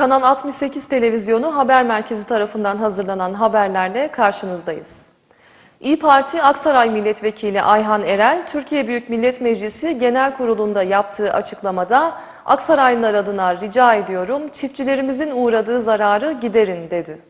Kanal 68 Televizyonu Haber Merkezi tarafından hazırlanan haberlerle karşınızdayız. İyi Parti Aksaray Milletvekili Ayhan Erel, Türkiye Büyük Millet Meclisi Genel Kurulu'nda yaptığı açıklamada Aksaraylılar adına rica ediyorum çiftçilerimizin uğradığı zararı giderin dedi.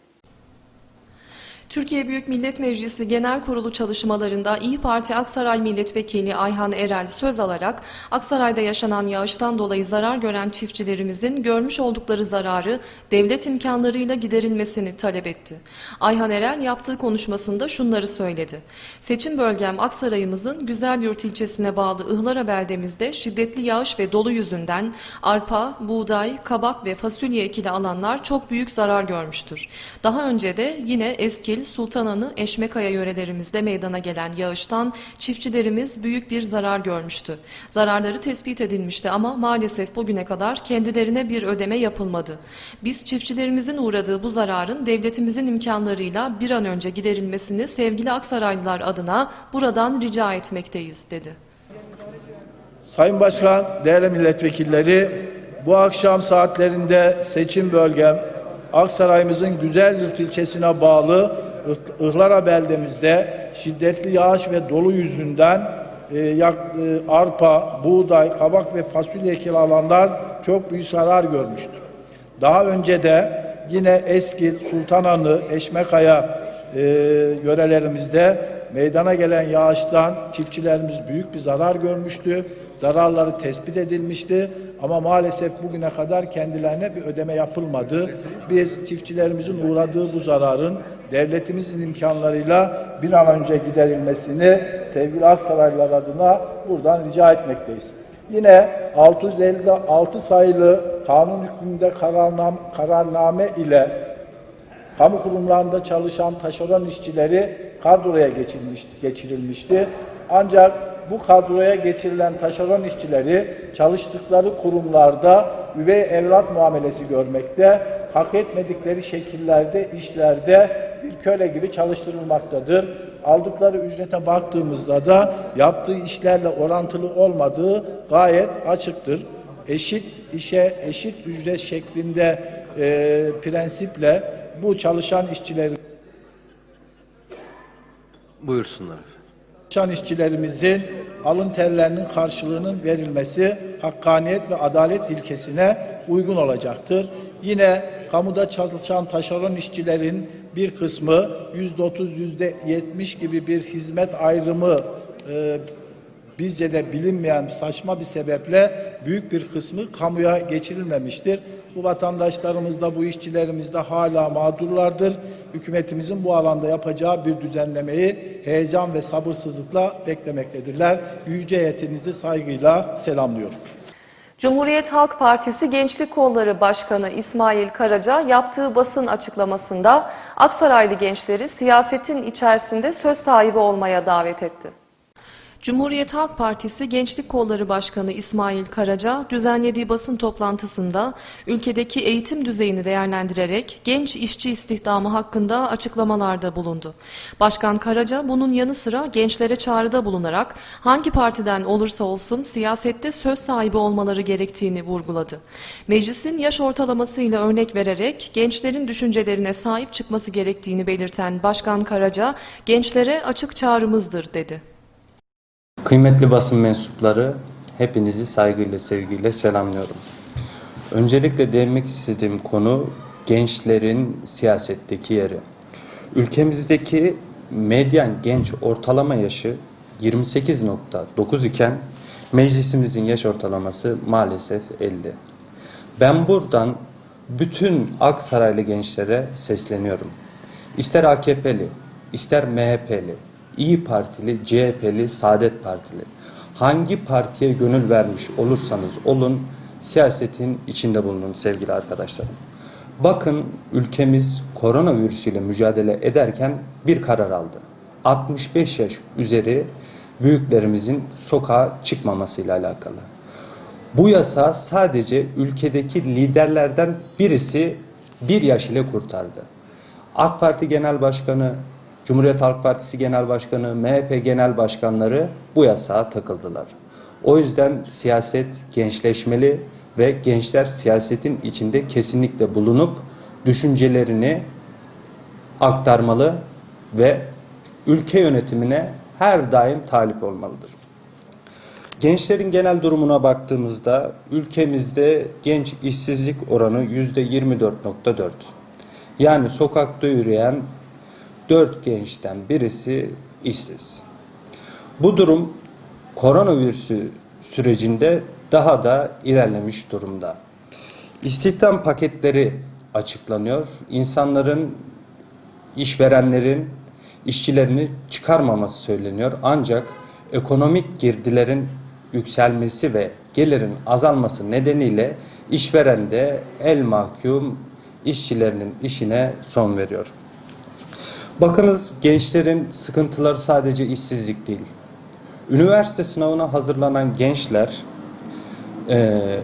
Türkiye Büyük Millet Meclisi Genel Kurulu çalışmalarında İyi Parti Aksaray Milletvekili Ayhan Erel söz alarak Aksaray'da yaşanan yağıştan dolayı zarar gören çiftçilerimizin görmüş oldukları zararı devlet imkanlarıyla giderilmesini talep etti. Ayhan Erel yaptığı konuşmasında şunları söyledi. Seçim bölgem Aksaray'ımızın Güzelyurt ilçesine bağlı Ihlara beldemizde şiddetli yağış ve dolu yüzünden arpa, buğday, kabak ve fasulye ekili alanlar çok büyük zarar görmüştür. Daha önce de yine Eskil, Sultananı, Eşmekaya yörelerimizde meydana gelen yağıştan çiftçilerimiz büyük bir zarar görmüştü. Zararları tespit edilmişti ama maalesef bugüne kadar kendilerine bir ödeme yapılmadı. Biz çiftçilerimizin uğradığı bu zararın devletimizin imkanlarıyla bir an önce giderilmesini sevgili Aksaraylılar adına buradan rica etmekteyiz dedi. Sayın Başkan, değerli milletvekilleri, bu akşam saatlerinde seçim bölgem Aksaray'ımızın Güzelyurt ilçesine bağlı Ihlara beldemizde şiddetli yağış ve dolu yüzünden e, e, arpa, buğday, kabak ve fasulye ekili alanlar çok büyük zarar görmüştür. Daha önce de yine Eskil, Sultananı, Eşmekaya e, yörelerimizde meydana gelen yağıştan çiftçilerimiz büyük bir zarar görmüştü. Zararları tespit edilmişti ama maalesef bugüne kadar kendilerine bir ödeme yapılmadı. Biz çiftçilerimizin uğradığı bu zararın devletimizin imkanlarıyla bir an önce giderilmesini sevgili Aksaraylılar adına buradan rica etmekteyiz. Yine 656 sayılı kanun hükmünde kararname, kararname ile kamu kurumlarında çalışan taşeron işçileri kadroya geçirilmişti. Ancak bu kadroya geçirilen taşeron işçileri çalıştıkları kurumlarda üvey evlat muamelesi görmekte, hak etmedikleri şekillerde, işlerde bir köle gibi çalıştırılmaktadır. Aldıkları ücrete baktığımızda da yaptığı işlerle orantılı olmadığı gayet açıktır. Eşit işe eşit ücret şeklinde e, prensiple bu çalışan işçilerin Buyursunlar. Çalışan işçilerimizin alın terlerinin karşılığının verilmesi hakkaniyet ve adalet ilkesine uygun olacaktır. Yine kamuda çalışan taşeron işçilerin bir kısmı yüzde otuz, yüzde yetmiş gibi bir hizmet ayrımı e, bizce de bilinmeyen saçma bir sebeple büyük bir kısmı kamuya geçirilmemiştir. Bu vatandaşlarımız da bu işçilerimiz de hala mağdurlardır. Hükümetimizin bu alanda yapacağı bir düzenlemeyi heyecan ve sabırsızlıkla beklemektedirler. Yüce heyetinizi saygıyla selamlıyorum. Cumhuriyet Halk Partisi Gençlik Kolları Başkanı İsmail Karaca yaptığı basın açıklamasında Aksaraylı gençleri siyasetin içerisinde söz sahibi olmaya davet etti. Cumhuriyet Halk Partisi Gençlik Kolları Başkanı İsmail Karaca düzenlediği basın toplantısında ülkedeki eğitim düzeyini değerlendirerek genç işçi istihdamı hakkında açıklamalarda bulundu. Başkan Karaca bunun yanı sıra gençlere çağrıda bulunarak hangi partiden olursa olsun siyasette söz sahibi olmaları gerektiğini vurguladı. Meclisin yaş ortalamasıyla örnek vererek gençlerin düşüncelerine sahip çıkması gerektiğini belirten Başkan Karaca gençlere açık çağrımızdır dedi. Kıymetli basın mensupları, hepinizi saygıyla, sevgiyle selamlıyorum. Öncelikle değinmek istediğim konu gençlerin siyasetteki yeri. Ülkemizdeki medyan genç ortalama yaşı 28.9 iken meclisimizin yaş ortalaması maalesef 50. Ben buradan bütün Aksaraylı gençlere sesleniyorum. İster AKP'li, ister MHP'li, İyi Partili, CHP'li, Saadet Partili. Hangi partiye gönül vermiş olursanız olun, siyasetin içinde bulunun sevgili arkadaşlarım. Bakın ülkemiz koronavirüsüyle mücadele ederken bir karar aldı. 65 yaş üzeri büyüklerimizin sokağa çıkmamasıyla alakalı. Bu yasa sadece ülkedeki liderlerden birisi bir yaş ile kurtardı. AK Parti Genel Başkanı, Cumhuriyet Halk Partisi Genel Başkanı, MHP Genel Başkanları bu yasağa takıldılar. O yüzden siyaset gençleşmeli ve gençler siyasetin içinde kesinlikle bulunup düşüncelerini aktarmalı ve ülke yönetimine her daim talip olmalıdır. Gençlerin genel durumuna baktığımızda ülkemizde genç işsizlik oranı yüzde 24.4. Yani sokakta yürüyen 4 gençten birisi işsiz. Bu durum koronavirüsü sürecinde daha da ilerlemiş durumda. İstihdam paketleri açıklanıyor. İnsanların, işverenlerin işçilerini çıkarmaması söyleniyor. Ancak ekonomik girdilerin yükselmesi ve gelirin azalması nedeniyle işveren de el mahkum işçilerinin işine son veriyor. Bakınız gençlerin sıkıntıları sadece işsizlik değil. Üniversite sınavına hazırlanan gençler e,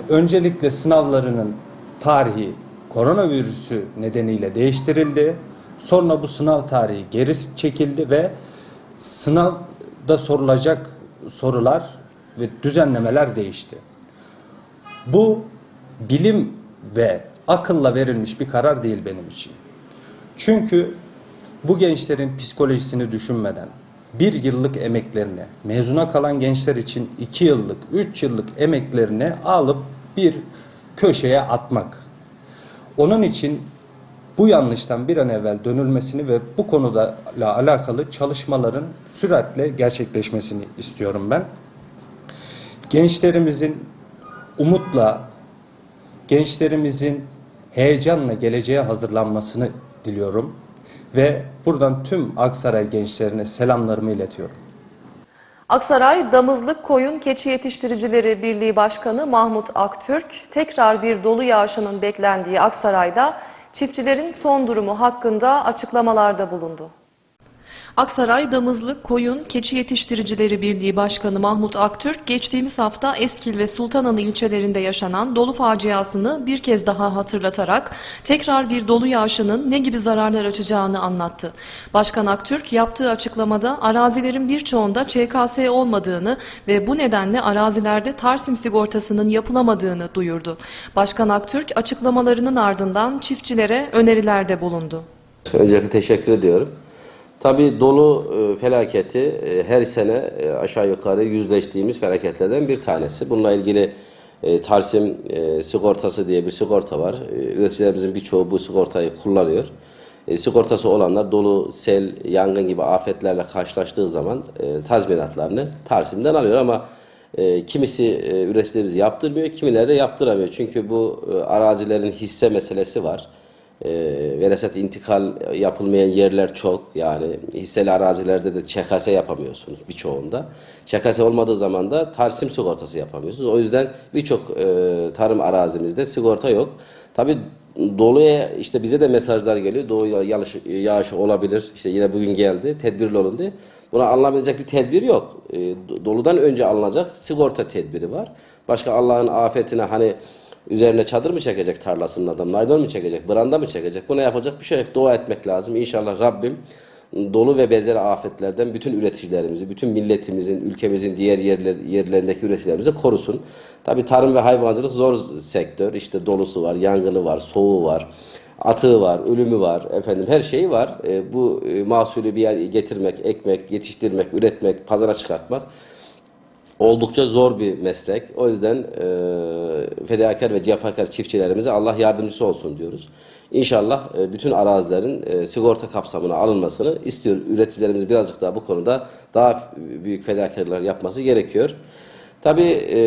öncelikle sınavlarının tarihi koronavirüsü nedeniyle değiştirildi. Sonra bu sınav tarihi geri çekildi ve sınavda sorulacak sorular ve düzenlemeler değişti. Bu bilim ve akılla verilmiş bir karar değil benim için. Çünkü bu gençlerin psikolojisini düşünmeden bir yıllık emeklerini, mezuna kalan gençler için iki yıllık, üç yıllık emeklerini alıp bir köşeye atmak. Onun için bu yanlıştan bir an evvel dönülmesini ve bu konuda alakalı çalışmaların süratle gerçekleşmesini istiyorum ben. Gençlerimizin umutla, gençlerimizin heyecanla geleceğe hazırlanmasını diliyorum ve buradan tüm Aksaray gençlerine selamlarımı iletiyorum. Aksaray Damızlık Koyun Keçi Yetiştiricileri Birliği Başkanı Mahmut Aktürk, tekrar bir dolu yağışının beklendiği Aksaray'da çiftçilerin son durumu hakkında açıklamalarda bulundu. Aksaray Damızlık Koyun Keçi Yetiştiricileri Birliği Başkanı Mahmut Aktürk, geçtiğimiz hafta Eskil ve Sultananı ilçelerinde yaşanan dolu faciasını bir kez daha hatırlatarak tekrar bir dolu yağışının ne gibi zararlar açacağını anlattı. Başkan Aktürk yaptığı açıklamada arazilerin birçoğunda ÇKS olmadığını ve bu nedenle arazilerde Tarsim sigortasının yapılamadığını duyurdu. Başkan Aktürk açıklamalarının ardından çiftçilere önerilerde bulundu. Öncelikle teşekkür ediyorum. Tabii dolu e, felaketi e, her sene e, aşağı yukarı yüzleştiğimiz felaketlerden bir tanesi. Bununla ilgili Tarsim sigortası diye bir sigorta var. Üreticilerimizin birçoğu bu sigortayı kullanıyor. Sigortası olanlar dolu, sel, yangın gibi afetlerle karşılaştığı zaman tazminatlarını Tarsim'den alıyor ama kimisi üreticilerimiz yaptırmıyor, kimileri de yaptıramıyor. Çünkü bu arazilerin hisse meselesi var. E, vereset intikal yapılmayan yerler çok. Yani hisseli arazilerde de ÇKS yapamıyorsunuz birçoğunda. ÇKS olmadığı zaman da tarsim sigortası yapamıyorsunuz. O yüzden birçok e, tarım arazimizde sigorta yok. Tabii doluya işte bize de mesajlar geliyor. Doğu yağış, yağış olabilir. İşte yine bugün geldi. Tedbirli olun diye. Buna alınabilecek bir tedbir yok. E, doludan önce alınacak sigorta tedbiri var. Başka Allah'ın afetine hani Üzerine çadır mı çekecek tarlasının adam, naylon mu çekecek, branda mı çekecek? Buna yapacak bir şey yok. Dua etmek lazım. İnşallah Rabbim dolu ve benzeri afetlerden bütün üreticilerimizi, bütün milletimizin, ülkemizin diğer yerler, yerlerindeki üreticilerimizi korusun. Tabi tarım ve hayvancılık zor sektör. İşte dolusu var, yangını var, soğuğu var, atığı var, ölümü var, efendim her şeyi var. E, bu e, mahsulü bir yer getirmek, ekmek, yetiştirmek, üretmek, pazara çıkartmak oldukça zor bir meslek. O yüzden e, fedakar ve cefakar çiftçilerimize Allah yardımcısı olsun diyoruz. İnşallah e, bütün arazilerin e, sigorta kapsamına alınmasını istiyor. Üreticilerimiz birazcık daha bu konuda daha büyük fedakarlar yapması gerekiyor. Tabii e,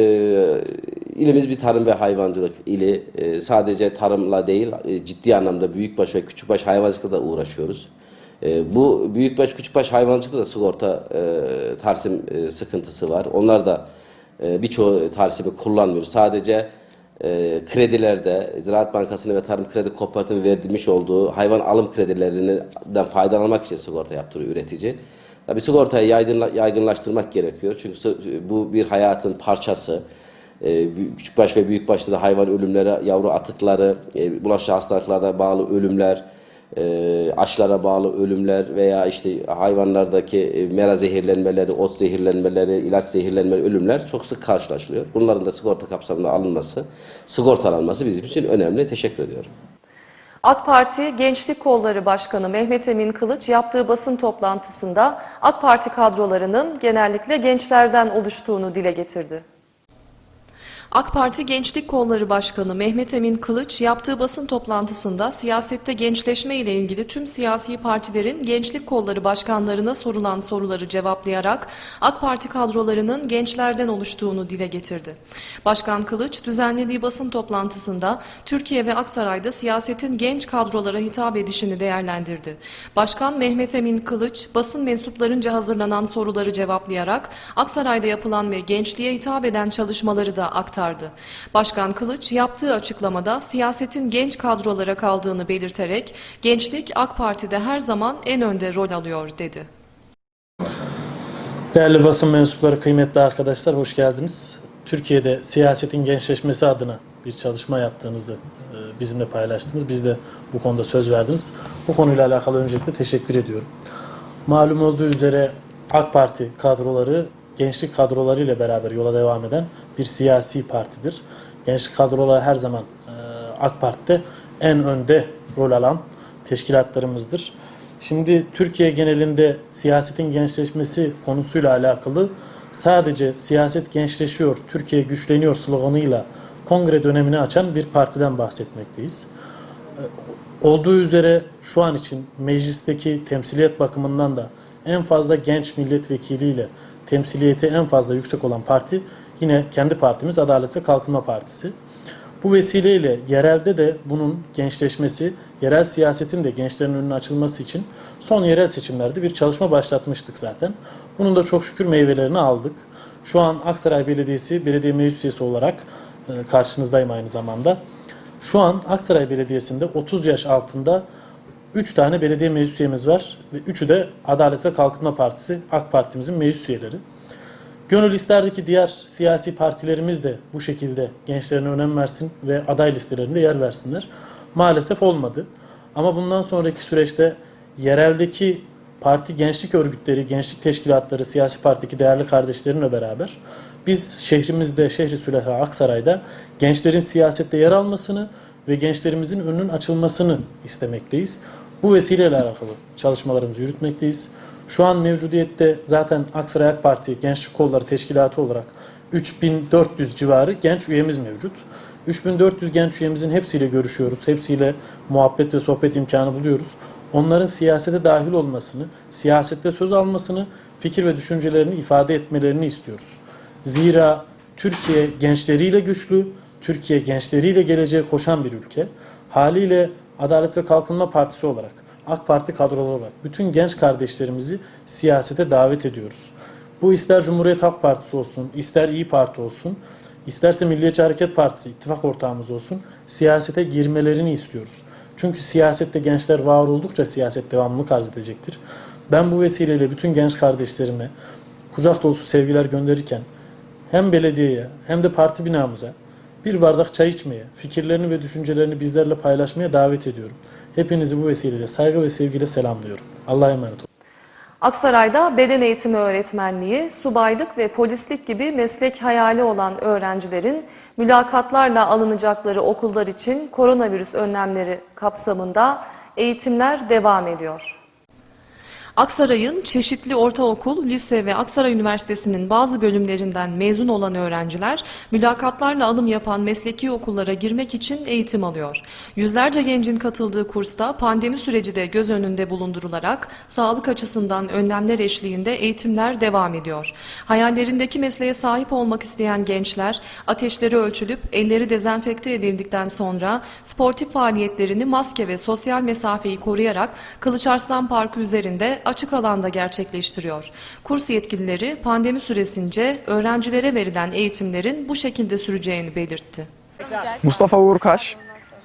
ilimiz bir tarım ve hayvancılık ili. E, sadece tarımla değil e, ciddi anlamda büyükbaş ve küçükbaş hayvancılıkla da uğraşıyoruz. E, bu büyükbaş küçükbaş hayvancılıkta da sigorta e, tarsim e, sıkıntısı var. Onlar da e, birçoğu tarsimi kullanmıyor. Sadece e, kredilerde Ziraat Bankası'nın ve Tarım Kredi Kooperatifi verilmiş olduğu hayvan alım kredilerinden faydalanmak için sigorta yaptırıyor üretici. Tabii sigortayı yaygınla, yaygınlaştırmak gerekiyor. Çünkü bu bir hayatın parçası. E, küçükbaş ve büyükbaşta da hayvan ölümleri, yavru atıkları, e, bulaşıcı hastalıklarda bağlı ölümler, e, aşılara bağlı ölümler veya işte hayvanlardaki e, mera zehirlenmeleri, ot zehirlenmeleri, ilaç zehirlenmeleri, ölümler çok sık karşılaşılıyor. Bunların da sigorta kapsamında alınması, sigortalanması bizim için önemli. Teşekkür ediyorum. AK Parti Gençlik Kolları Başkanı Mehmet Emin Kılıç yaptığı basın toplantısında AK Parti kadrolarının genellikle gençlerden oluştuğunu dile getirdi. AK Parti Gençlik Kolları Başkanı Mehmet Emin Kılıç yaptığı basın toplantısında siyasette gençleşme ile ilgili tüm siyasi partilerin gençlik kolları başkanlarına sorulan soruları cevaplayarak AK Parti kadrolarının gençlerden oluştuğunu dile getirdi. Başkan Kılıç düzenlediği basın toplantısında Türkiye ve Aksaray'da siyasetin genç kadrolara hitap edişini değerlendirdi. Başkan Mehmet Emin Kılıç basın mensuplarınca hazırlanan soruları cevaplayarak Aksaray'da yapılan ve gençliğe hitap eden çalışmaları da aktardı. Başkan Kılıç yaptığı açıklamada siyasetin genç kadrolara kaldığını belirterek gençlik AK Parti'de her zaman en önde rol alıyor dedi. Değerli basın mensupları, kıymetli arkadaşlar hoş geldiniz. Türkiye'de siyasetin gençleşmesi adına bir çalışma yaptığınızı e, bizimle paylaştınız. Biz de bu konuda söz verdiniz. Bu konuyla alakalı öncelikle teşekkür ediyorum. Malum olduğu üzere AK Parti kadroları gençlik kadroları ile beraber yola devam eden bir siyasi partidir. Gençlik kadroları her zaman e, AK Parti'de en önde rol alan teşkilatlarımızdır. Şimdi Türkiye genelinde siyasetin gençleşmesi konusuyla alakalı sadece siyaset gençleşiyor, Türkiye güçleniyor sloganıyla kongre dönemini açan bir partiden bahsetmekteyiz. Olduğu üzere şu an için meclisteki temsiliyet bakımından da en fazla genç milletvekiliyle temsiliyeti en fazla yüksek olan parti yine kendi partimiz Adalet ve Kalkınma Partisi. Bu vesileyle yerelde de bunun gençleşmesi, yerel siyasetin de gençlerin önüne açılması için son yerel seçimlerde bir çalışma başlatmıştık zaten. Bunun da çok şükür meyvelerini aldık. Şu an Aksaray Belediyesi belediye meclis üyesi olarak e, karşınızdayım aynı zamanda. Şu an Aksaray Belediyesi'nde 30 yaş altında 3 tane belediye meclis üyemiz var ve üçü de Adalet ve Kalkınma Partisi, AK Parti'mizin meclis üyeleri. Gönül isterdi ki diğer siyasi partilerimiz de bu şekilde gençlerine önem versin ve aday listelerinde yer versinler. Maalesef olmadı. Ama bundan sonraki süreçte yereldeki parti gençlik örgütleri, gençlik teşkilatları, siyasi partideki değerli kardeşlerimle beraber biz şehrimizde, şehri Süleha Aksaray'da gençlerin siyasette yer almasını ve gençlerimizin önünün açılmasını istemekteyiz. Bu vesileyle alakalı çalışmalarımızı yürütmekteyiz. Şu an mevcudiyette zaten Aksaray AK Parti Gençlik Kolları Teşkilatı olarak 3400 civarı genç üyemiz mevcut. 3400 genç üyemizin hepsiyle görüşüyoruz. Hepsiyle muhabbet ve sohbet imkanı buluyoruz. Onların siyasete dahil olmasını, siyasette söz almasını, fikir ve düşüncelerini ifade etmelerini istiyoruz. Zira Türkiye gençleriyle güçlü, Türkiye gençleriyle geleceğe koşan bir ülke. Haliyle Adalet ve Kalkınma Partisi olarak, AK Parti kadrolu olarak bütün genç kardeşlerimizi siyasete davet ediyoruz. Bu ister Cumhuriyet Halk Partisi olsun, ister İyi Parti olsun, isterse Milliyetçi Hareket Partisi ittifak ortağımız olsun, siyasete girmelerini istiyoruz. Çünkü siyasette gençler var oldukça siyaset devamlılık arz edecektir. Ben bu vesileyle bütün genç kardeşlerime kucak dolusu sevgiler gönderirken hem belediyeye hem de parti binamıza bir bardak çay içmeye, fikirlerini ve düşüncelerini bizlerle paylaşmaya davet ediyorum. Hepinizi bu vesileyle saygı ve sevgiyle selamlıyorum. Allah'a emanet olun. Aksaray'da beden eğitimi öğretmenliği, subaylık ve polislik gibi meslek hayali olan öğrencilerin mülakatlarla alınacakları okullar için koronavirüs önlemleri kapsamında eğitimler devam ediyor. Aksaray'ın çeşitli ortaokul, lise ve Aksaray Üniversitesi'nin bazı bölümlerinden mezun olan öğrenciler mülakatlarla alım yapan mesleki okullara girmek için eğitim alıyor. Yüzlerce gencin katıldığı kursta pandemi süreci de göz önünde bulundurularak sağlık açısından önlemler eşliğinde eğitimler devam ediyor. Hayallerindeki mesleğe sahip olmak isteyen gençler ateşleri ölçülüp elleri dezenfekte edildikten sonra sportif faaliyetlerini maske ve sosyal mesafeyi koruyarak Kılıçarslan Parkı üzerinde açık alanda gerçekleştiriyor. Kurs yetkilileri pandemi süresince öğrencilere verilen eğitimlerin bu şekilde süreceğini belirtti. Mustafa Uğur Kaş,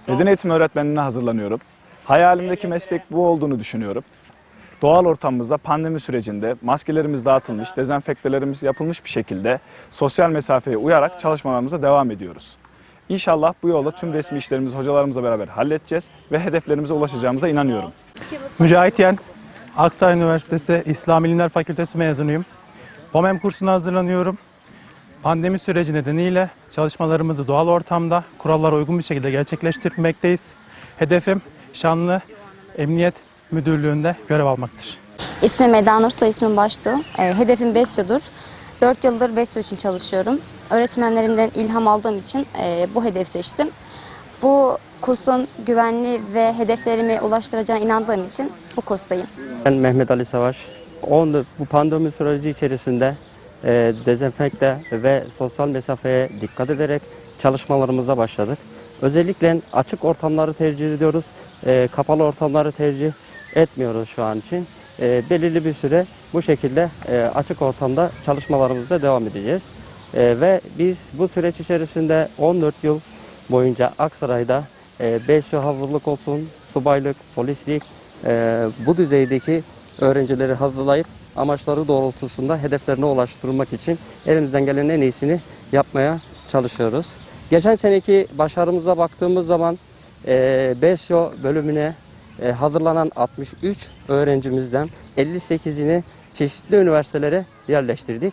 beden eğitimi öğretmenliğine hazırlanıyorum. Hayalimdeki meslek bu olduğunu düşünüyorum. Doğal ortamımızda pandemi sürecinde maskelerimiz dağıtılmış, dezenfektelerimiz yapılmış bir şekilde sosyal mesafeye uyarak çalışmalarımıza devam ediyoruz. İnşallah bu yolda tüm resmi işlerimizi hocalarımızla beraber halledeceğiz ve hedeflerimize ulaşacağımıza inanıyorum. Mücahit Yen, Aksaray Üniversitesi İslam İlimler Fakültesi mezunuyum. POMEM kursuna hazırlanıyorum. Pandemi süreci nedeniyle çalışmalarımızı doğal ortamda kurallara uygun bir şekilde gerçekleştirmekteyiz. Hedefim şanlı Emniyet Müdürlüğü'nde görev almaktır. İsmim Eda Nur, soy ismim Baştu. E, hedefim BESYO'dur. 4 yıldır BESYO için çalışıyorum. Öğretmenlerimden ilham aldığım için e, bu hedef seçtim. Bu kursun güvenli ve hedeflerimi ulaştıracağına inandığım için bu kurstayım. Ben Mehmet Ali Savaş. 14 bu pandemi süreci içerisinde e, dezenfekte ve sosyal mesafeye dikkat ederek çalışmalarımıza başladık. Özellikle açık ortamları tercih ediyoruz. E, kapalı ortamları tercih etmiyoruz şu an için. E, belirli bir süre bu şekilde e, açık ortamda çalışmalarımıza devam edeceğiz. E, ve biz bu süreç içerisinde 14 yıl boyunca Aksaray'da e, BSO hazırlık olsun, subaylık, polislik e, bu düzeydeki öğrencileri hazırlayıp amaçları doğrultusunda hedeflerine ulaştırmak için elimizden gelen en iyisini yapmaya çalışıyoruz. Geçen seneki başarımıza baktığımız zaman e, BSO bölümüne e, hazırlanan 63 öğrencimizden 58'ini çeşitli üniversitelere yerleştirdik.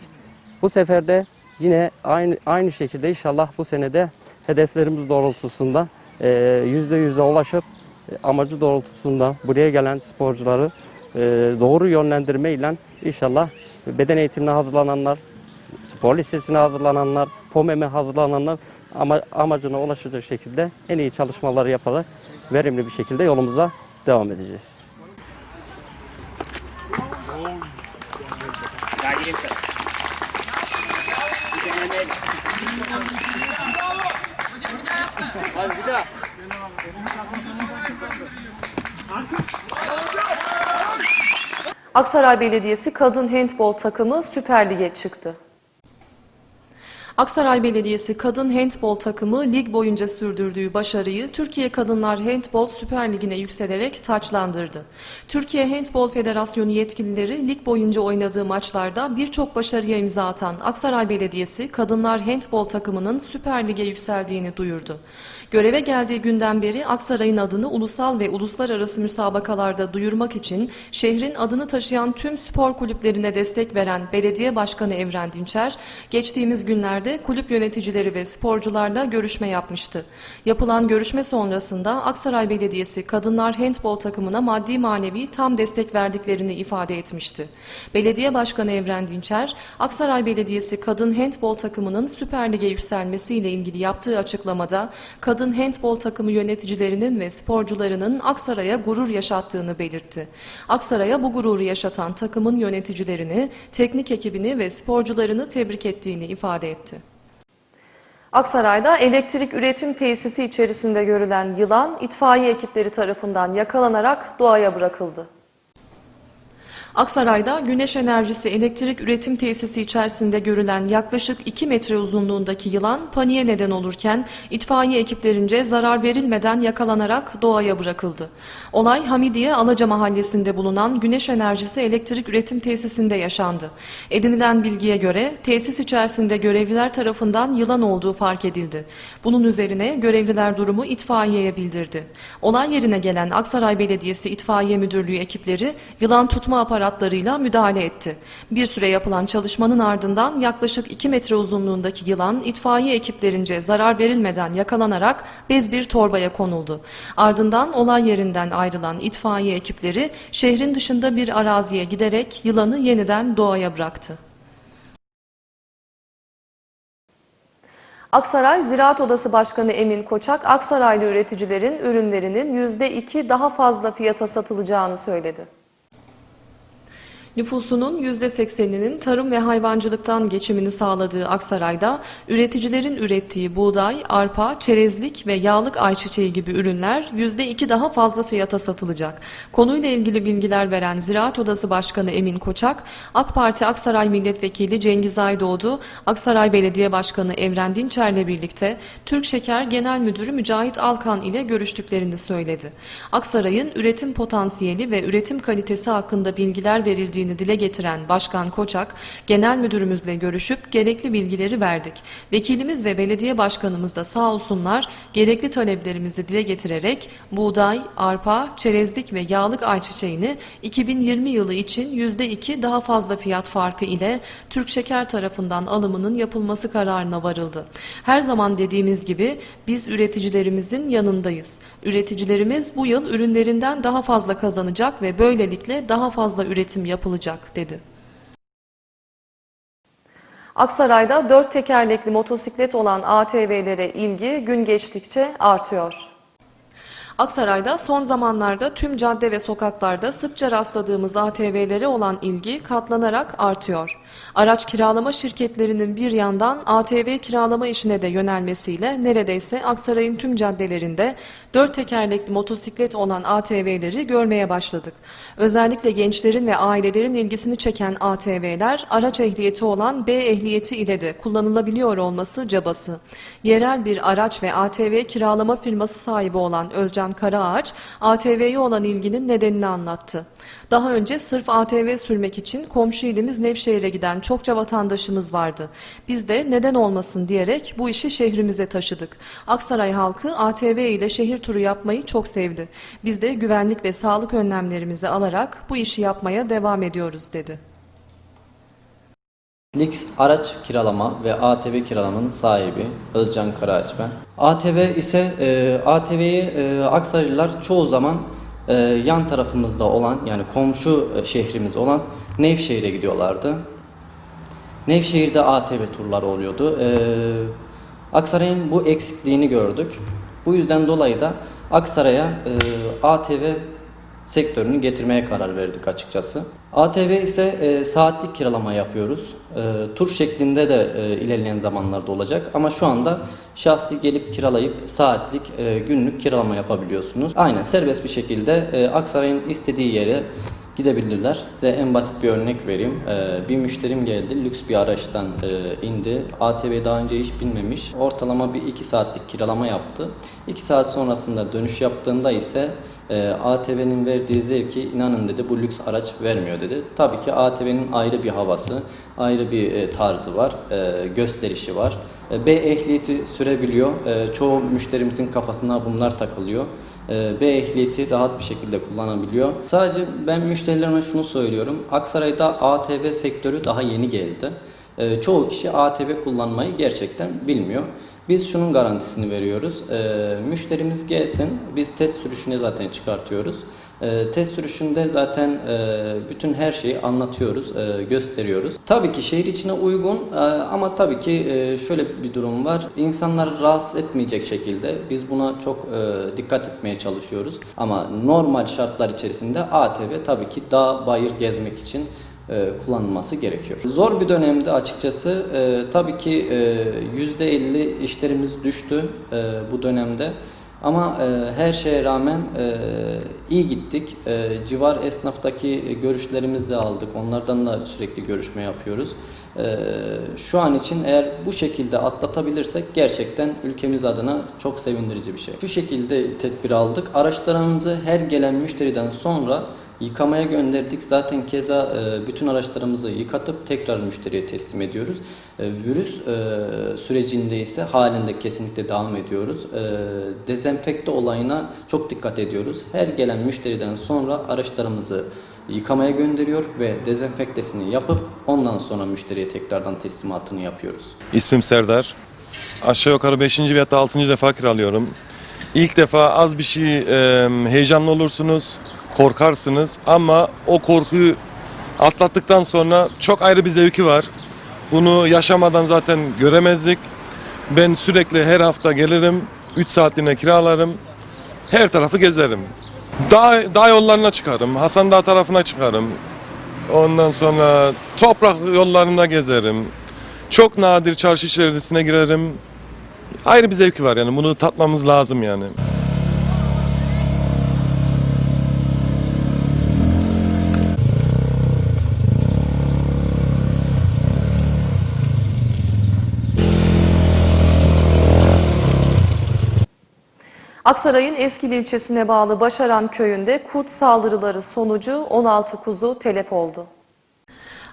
Bu sefer de yine aynı aynı şekilde inşallah bu senede hedeflerimiz doğrultusunda e, yüzde yüze ulaşıp e, amacı doğrultusunda buraya gelen sporcuları e, doğru yönlendirme ile inşallah beden eğitimine hazırlananlar, spor lisesine hazırlananlar, POMEM'e hazırlananlar ama, amacına ulaşacak şekilde en iyi çalışmaları yaparak verimli bir şekilde yolumuza devam edeceğiz. Aksaray Belediyesi kadın handbol takımı Süper Lig'e çıktı. Aksaray Belediyesi kadın handbol takımı lig boyunca sürdürdüğü başarıyı Türkiye Kadınlar Handbol Süper Ligi'ne yükselerek taçlandırdı. Türkiye Handbol Federasyonu yetkilileri lig boyunca oynadığı maçlarda birçok başarıya imza atan Aksaray Belediyesi Kadınlar Handbol takımının Süper Lig'e yükseldiğini duyurdu. Göreve geldiği günden beri Aksaray'ın adını ulusal ve uluslararası müsabakalarda duyurmak için şehrin adını taşıyan tüm spor kulüplerine destek veren Belediye Başkanı Evren Dinçer, geçtiğimiz günlerde kulüp yöneticileri ve sporcularla görüşme yapmıştı. Yapılan görüşme sonrasında Aksaray Belediyesi Kadınlar Handbol takımına maddi manevi tam destek verdiklerini ifade etmişti. Belediye Başkanı Evren Dinçer, Aksaray Belediyesi Kadın Handbol takımının Süper Lig'e yükselmesiyle ilgili yaptığı açıklamada kadın handbol takımı yöneticilerinin ve sporcularının Aksaray'a gurur yaşattığını belirtti. Aksaray'a bu gururu yaşatan takımın yöneticilerini, teknik ekibini ve sporcularını tebrik ettiğini ifade etti. Aksaray'da elektrik üretim tesisi içerisinde görülen yılan itfaiye ekipleri tarafından yakalanarak doğaya bırakıldı. Aksaray'da güneş enerjisi elektrik üretim tesisi içerisinde görülen yaklaşık 2 metre uzunluğundaki yılan paniğe neden olurken itfaiye ekiplerince zarar verilmeden yakalanarak doğaya bırakıldı. Olay Hamidiye Alaca mahallesinde bulunan güneş enerjisi elektrik üretim tesisinde yaşandı. Edinilen bilgiye göre tesis içerisinde görevliler tarafından yılan olduğu fark edildi. Bunun üzerine görevliler durumu itfaiyeye bildirdi. Olay yerine gelen Aksaray Belediyesi İtfaiye Müdürlüğü ekipleri yılan tutma aparatlarıyla müdahale etti. Bir süre yapılan çalışmanın ardından yaklaşık 2 metre uzunluğundaki yılan itfaiye ekiplerince zarar verilmeden yakalanarak bez bir torbaya konuldu. Ardından olay yerinden ayrılan itfaiye ekipleri şehrin dışında bir araziye giderek yılanı yeniden doğaya bıraktı. Aksaray Ziraat Odası Başkanı Emin Koçak, Aksaraylı üreticilerin ürünlerinin %2 daha fazla fiyata satılacağını söyledi. Nüfusunun %80'inin tarım ve hayvancılıktan geçimini sağladığı Aksaray'da üreticilerin ürettiği buğday, arpa, çerezlik ve yağlık ayçiçeği gibi ürünler %2 daha fazla fiyata satılacak. Konuyla ilgili bilgiler veren Ziraat Odası Başkanı Emin Koçak, AK Parti Aksaray Milletvekili Cengiz Aydoğdu, Aksaray Belediye Başkanı Evren Dinçer'le birlikte Türk Şeker Genel Müdürü Mücahit Alkan ile görüştüklerini söyledi. Aksaray'ın üretim potansiyeli ve üretim kalitesi hakkında bilgiler verildiği istediğini dile getiren Başkan Koçak, genel müdürümüzle görüşüp gerekli bilgileri verdik. Vekilimiz ve belediye başkanımız da sağ olsunlar gerekli taleplerimizi dile getirerek buğday, arpa, çerezlik ve yağlık ayçiçeğini 2020 yılı için %2 daha fazla fiyat farkı ile Türk Şeker tarafından alımının yapılması kararına varıldı. Her zaman dediğimiz gibi biz üreticilerimizin yanındayız. Üreticilerimiz bu yıl ürünlerinden daha fazla kazanacak ve böylelikle daha fazla üretim yapılacak dedi. Aksaray'da dört tekerlekli motosiklet olan ATV'lere ilgi gün geçtikçe artıyor. Aksaray'da son zamanlarda tüm cadde ve sokaklarda sıkça rastladığımız ATV'lere olan ilgi katlanarak artıyor. Araç kiralama şirketlerinin bir yandan ATV kiralama işine de yönelmesiyle neredeyse Aksaray'ın tüm caddelerinde dört tekerlekli motosiklet olan ATV'leri görmeye başladık. Özellikle gençlerin ve ailelerin ilgisini çeken ATV'ler araç ehliyeti olan B ehliyeti ile de kullanılabiliyor olması cabası. Yerel bir araç ve ATV kiralama firması sahibi olan Özcan Karaağaç, ATV'ye olan ilginin nedenini anlattı. Daha önce sırf ATV sürmek için komşu ilimiz Nevşehir'e giden çokça vatandaşımız vardı. Biz de neden olmasın diyerek bu işi şehrimize taşıdık. Aksaray halkı ATV ile şehir turu yapmayı çok sevdi. Biz de güvenlik ve sağlık önlemlerimizi alarak bu işi yapmaya devam ediyoruz dedi. Lix araç kiralama ve ATV kiralamanın sahibi Özcan Karaağaç ben. ATV ise e, ATV'yi e, Aksaraylılar çoğu zaman e, yan tarafımızda olan yani komşu e, şehrimiz olan Nevşehir'e gidiyorlardı. Nevşehir'de ATV turları oluyordu. E, Aksaray'ın bu eksikliğini gördük. Bu yüzden dolayı da Aksaray'a e, ATV sektörünü getirmeye karar verdik açıkçası. ATV ise e, saatlik kiralama yapıyoruz. E, tur şeklinde de e, ilerleyen zamanlarda olacak ama şu anda şahsi gelip kiralayıp saatlik, e, günlük kiralama yapabiliyorsunuz. Aynen serbest bir şekilde e, Aksaray'ın istediği yere gidebilirler. Size en basit bir örnek vereyim. Ee, bir müşterim geldi, lüks bir araçtan e, indi. ATV daha önce hiç binmemiş. Ortalama bir 2 saatlik kiralama yaptı. 2 saat sonrasında dönüş yaptığında ise e, ATV'nin verdiği zevki inanın dedi bu lüks araç vermiyor dedi. Tabii ki ATV'nin ayrı bir havası, ayrı bir e, tarzı var, e, gösterişi var. E, B ehliyeti sürebiliyor. E, çoğu müşterimizin kafasına bunlar takılıyor. E, B ehliyeti rahat bir şekilde kullanabiliyor. Sadece ben müşterilerime şunu söylüyorum. Aksaray'da ATV sektörü daha yeni geldi. E, çoğu kişi ATV kullanmayı gerçekten bilmiyor. Biz şunun garantisini veriyoruz. E, müşterimiz gelsin, biz test sürüşüne zaten çıkartıyoruz. E, test sürüşünde zaten e, bütün her şeyi anlatıyoruz, e, gösteriyoruz. Tabii ki şehir içine uygun e, ama tabii ki e, şöyle bir durum var. İnsanlar rahatsız etmeyecek şekilde biz buna çok e, dikkat etmeye çalışıyoruz. Ama normal şartlar içerisinde ATV tabii ki dağ bayır gezmek için kullanılması gerekiyor. Zor bir dönemde açıkçası e, tabii ki e, %50 işlerimiz düştü e, bu dönemde. Ama e, her şeye rağmen e, iyi gittik. E, civar esnaftaki görüşlerimizi de aldık. Onlardan da sürekli görüşme yapıyoruz. E, şu an için eğer bu şekilde atlatabilirsek gerçekten ülkemiz adına çok sevindirici bir şey. Şu şekilde tedbir aldık. Araçlarımızı her gelen müşteriden sonra Yıkamaya gönderdik. Zaten keza e, bütün araçlarımızı yıkatıp tekrar müşteriye teslim ediyoruz. E, Virüs e, sürecinde ise halinde kesinlikle devam ediyoruz. E, Dezenfekte olayına çok dikkat ediyoruz. Her gelen müşteriden sonra araçlarımızı yıkamaya gönderiyor ve dezenfektesini yapıp ondan sonra müşteriye tekrardan teslimatını yapıyoruz. İsmim Serdar. Aşağı yukarı 5. veya 6. defa kiralıyorum. İlk defa az bir şey e, heyecanlı olursunuz, korkarsınız ama o korkuyu atlattıktan sonra çok ayrı bir zevki var. Bunu yaşamadan zaten göremezdik. Ben sürekli her hafta gelirim, 3 saatliğine kiralarım, her tarafı gezerim. Dağ, dağ yollarına çıkarım, Hasan Dağ tarafına çıkarım. Ondan sonra toprak yollarında gezerim. Çok nadir çarşı içerisine girerim. Ayrı bir zevki var yani bunu tatmamız lazım yani. Aksaray'ın Eskili ilçesine bağlı Başaran köyünde kurt saldırıları sonucu 16 kuzu telef oldu.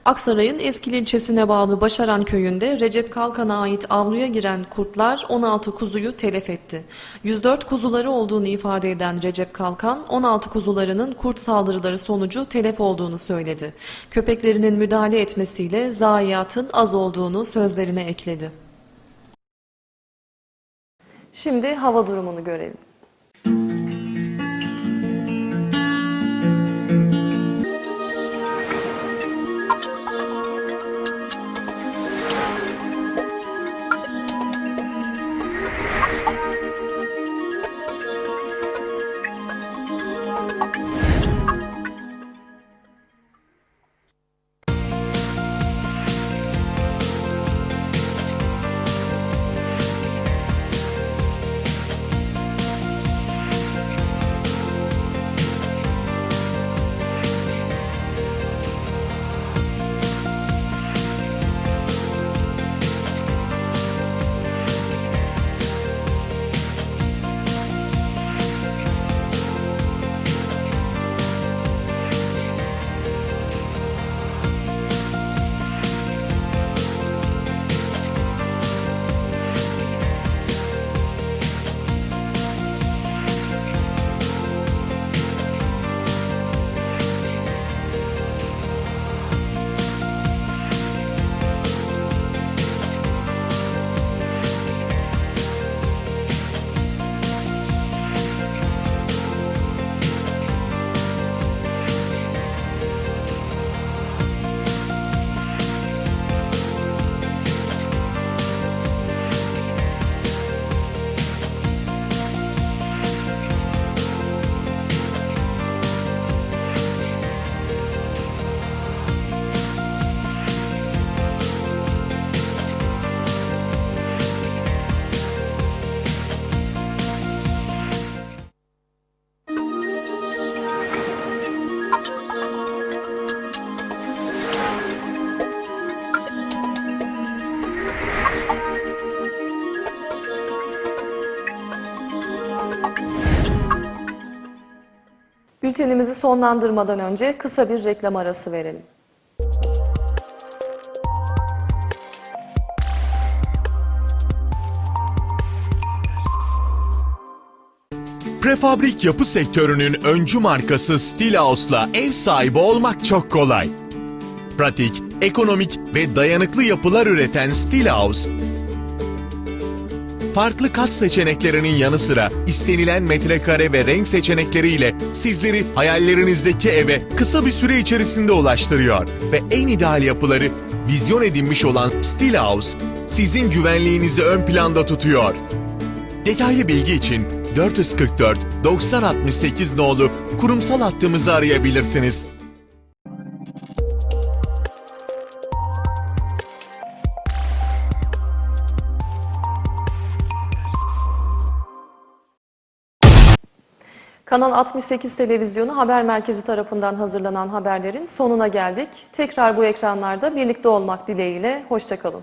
Aksaray'ın Eskil ilçesine bağlı Başaran köyünde Recep Kalkan'a ait avluya giren kurtlar 16 kuzuyu telef etti. 104 kuzuları olduğunu ifade eden Recep Kalkan, 16 kuzularının kurt saldırıları sonucu telef olduğunu söyledi. Köpeklerinin müdahale etmesiyle zayiatın az olduğunu sözlerine ekledi. Şimdi hava durumunu görelim. Bültenimizi sonlandırmadan önce kısa bir reklam arası verelim. Prefabrik yapı sektörünün öncü markası Stilhaus'la ev sahibi olmak çok kolay. Pratik, ekonomik ve dayanıklı yapılar üreten Stilhaus, farklı kat seçeneklerinin yanı sıra istenilen metrekare ve renk seçenekleriyle sizleri hayallerinizdeki eve kısa bir süre içerisinde ulaştırıyor. Ve en ideal yapıları vizyon edinmiş olan Stilhaus, sizin güvenliğinizi ön planda tutuyor. Detaylı bilgi için 444 9068 nolu kurumsal hattımızı arayabilirsiniz. Kanal 68 Televizyonu Haber Merkezi tarafından hazırlanan haberlerin sonuna geldik. Tekrar bu ekranlarda birlikte olmak dileğiyle, hoşçakalın.